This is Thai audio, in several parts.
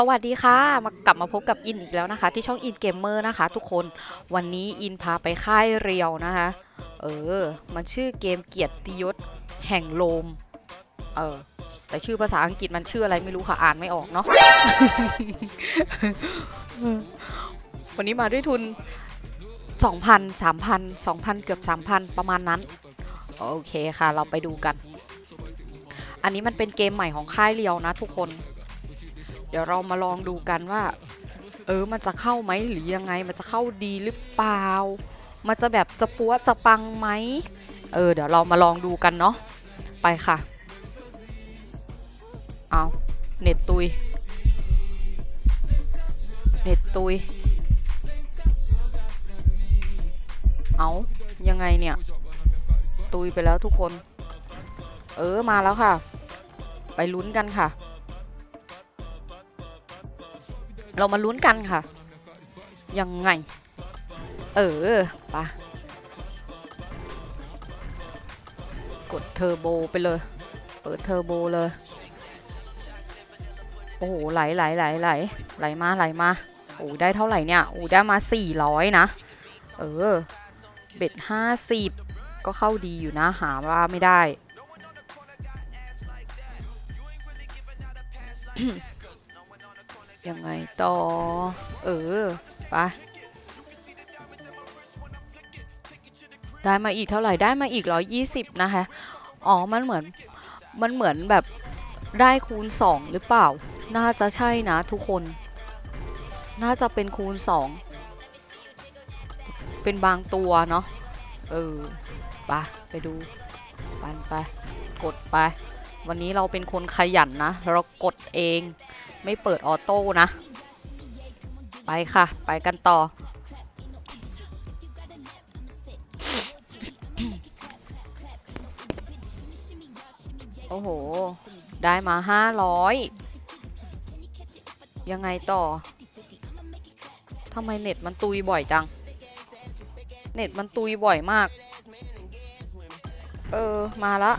สวัสดีค่ะ มากลับมาพบกับอินอีกแล้วนะคะ ที่ช่องอินเกมเมอร์นะคะ ทุกคนวันนี้อินพาไปค่ายเรียวนะคะ เออ มันชื่อเกมเกียรติยศแห่งโลม เออ แต่ชื่อภาษาอังกฤษมันชื่ออะไรไม่รู้ค่ะอ่านไม่ออกเนาะวันนี้มาด้วยทุน 2,000 3,000 2,000 เกือบ 3,000 ประมาณนั้น โอเคค่ะ เราไปดูกัน อันนี้มันเป็นเกมใหม่ของค่ายเรียวนะทุกคน ดี๋ยวเรามาลองดูกันว่า เออมันจะเข้าไหมหรือยังไงมันจะเข้าดีหรือเปล่า มันจะแบบจะปัวจะปังไหมเออเดี๋ยวเรามาลองดูกันเนาะไปค่ะเอาเน็ตตุยเน็ตตุยเอายังไงเนี่ย ตุยไปแล้วทุกคน เออมาแล้วค่ะ ไปลุ้นกันค่ะ เรามาลุ้นกันค่ะ ยังไง เออปะกดเทอร์โบไปเลย เปิดเทอร์โบเลย โอ้โห ไหลไหลไหลไหลไหลมาไหลมา โอ้ได้เท่าไหร่เนี่ย โอ้ได้มาสี่ร้อยนะ เออ เบ็ดห้าสิบก็เข้าดีอยู่นะ หาว่าไม่ได้ ยังไงต่อ เออไปได้มาอีกเท่าไหร่ได้มาอีกร้อยยี่สิบนะคะ อ๋อ มันเหมือน มันเหมือนแบบได้คูณสองหรือเปล่า น่าจะใช่นะทุกคน น่าจะเป็นคูณสอง เป็นบางตัวเนาะ เออไปไปดู ปันไป กดไป วันนี้เราเป็นคนขยันนะ เรากดเอง ไม่เปิดออโต้นะ ไปค่ะ ไปกันต่อ โอ้โห ได้มาห้าร้อยยังไงต่อ ทำไมเน็ตมันตุยบ่อยจัง เน็ตมันตุยบ่อยมาก เออ มาละ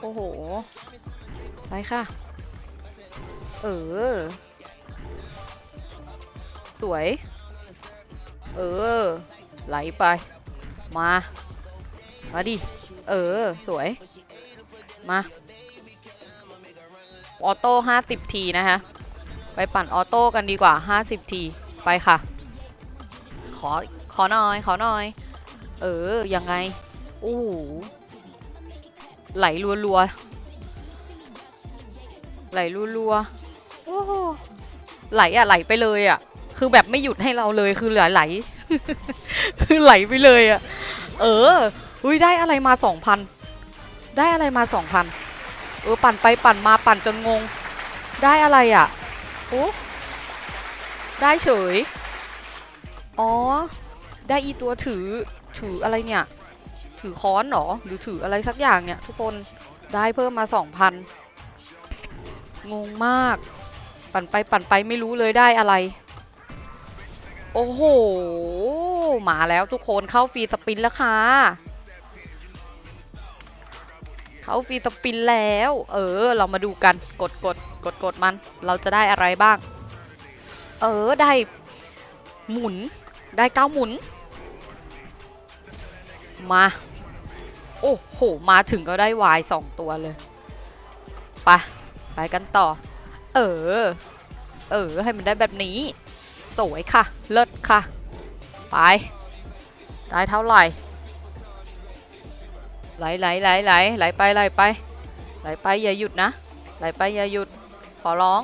โอ้โห ไปค่ะ เออ สวย เออ ไหลไป มา มาดิ เออ สวย มา ออโต้50ทีนะคะ ไปปั่นออโต้กันดีกว่า50ที ไปค่ะ ขอ ขอหน่อย ขอหน่อย เออ ยังไง อู้หูไหลรัวๆไหลรัวๆ ไหลอะไหลไปเลยอะคือแบบไม่หยุดให้เราเลยคือไหลไหล คือไหลไปเลยอะเอออุ้ยได้อะไรมาสองพันได้อะไรมาสองพันเออปั่นไปปั่นมาปั่นจนงง ได้อะไรอะโอ้ได้เฉย อ๋อ ได้อีตัวถือถืออะไรเนี่ย ถือค้อนเหรอ หรือถืออะไรสักอย่างเนี่ย ทุกคนได้เพิ่มมาสองพันงงมาก ปั่นไปปั่นไปไม่รู้เลยได้อะไร โอ้โห มาแล้วทุกคนเข้าฟรีสปินแล้วค่ะ เข้าฟรีสปินแล้ว เออ เรามาดูกันกดกดกดกดมัน เราจะได้อะไรบ้าง เออได้หมุนได้เก้าหมุน มา โอ้โห มาถึงก็ได้วายสองตัวเลย ไป ไปกันต่อ เออ เออ ให้มันได้แบบนี้ สวยค่ะ เลิศค่ะ ไป ได้เท่าไหร่ ไหลไหลไหลไหลไหลไปไหลไป ไหลไปอย่าหยุดนะ ไหลไปอย่าหยุด ขอร้อง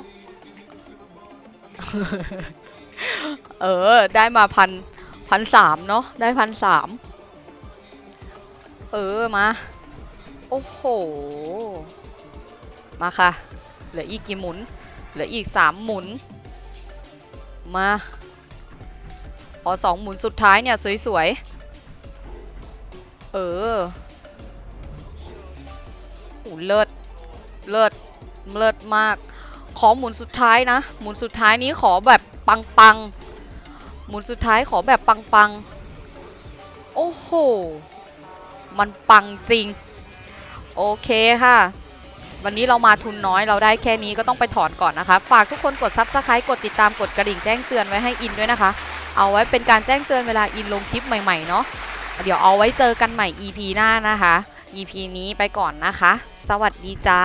เออ ได้มาพันพันสามเนาะ ได้พันสาม เออ มา โอ้โห มาค่ะ ลืออีกกี่หมุน เหลืออีกสามหมุน มาพอสองหมุนสุดท้ายเนี่ยสวยๆ เออเลิศ เลิศ เลิศมาก ขอหมุนสุดท้ายนะ หมุนสุดท้ายนี้ขอแบบปังๆ หมุนสุดท้ายขอแบบปังๆ โอ้โห มันปังจริง โอเคค่ะ วันนี้เรามาทุนน้อยเราได้แค่นี้ก็ต้องไปถอนก่อนนะคะฝากทุกคนกดซับสไครต์กดติดตามกดกระดิ่งแจ้งเตือนไว้ให้อินด้วยนะคะ เอาไว้เป็นการแจ้งเตือนเวลาอินลงคลิปใหม่ๆเนาะเดี๋ยวเอาไว้เจอกันใหม่ EP หน้านะคะ EP นี้ไปก่อนนะคะ สวัสดีจ้า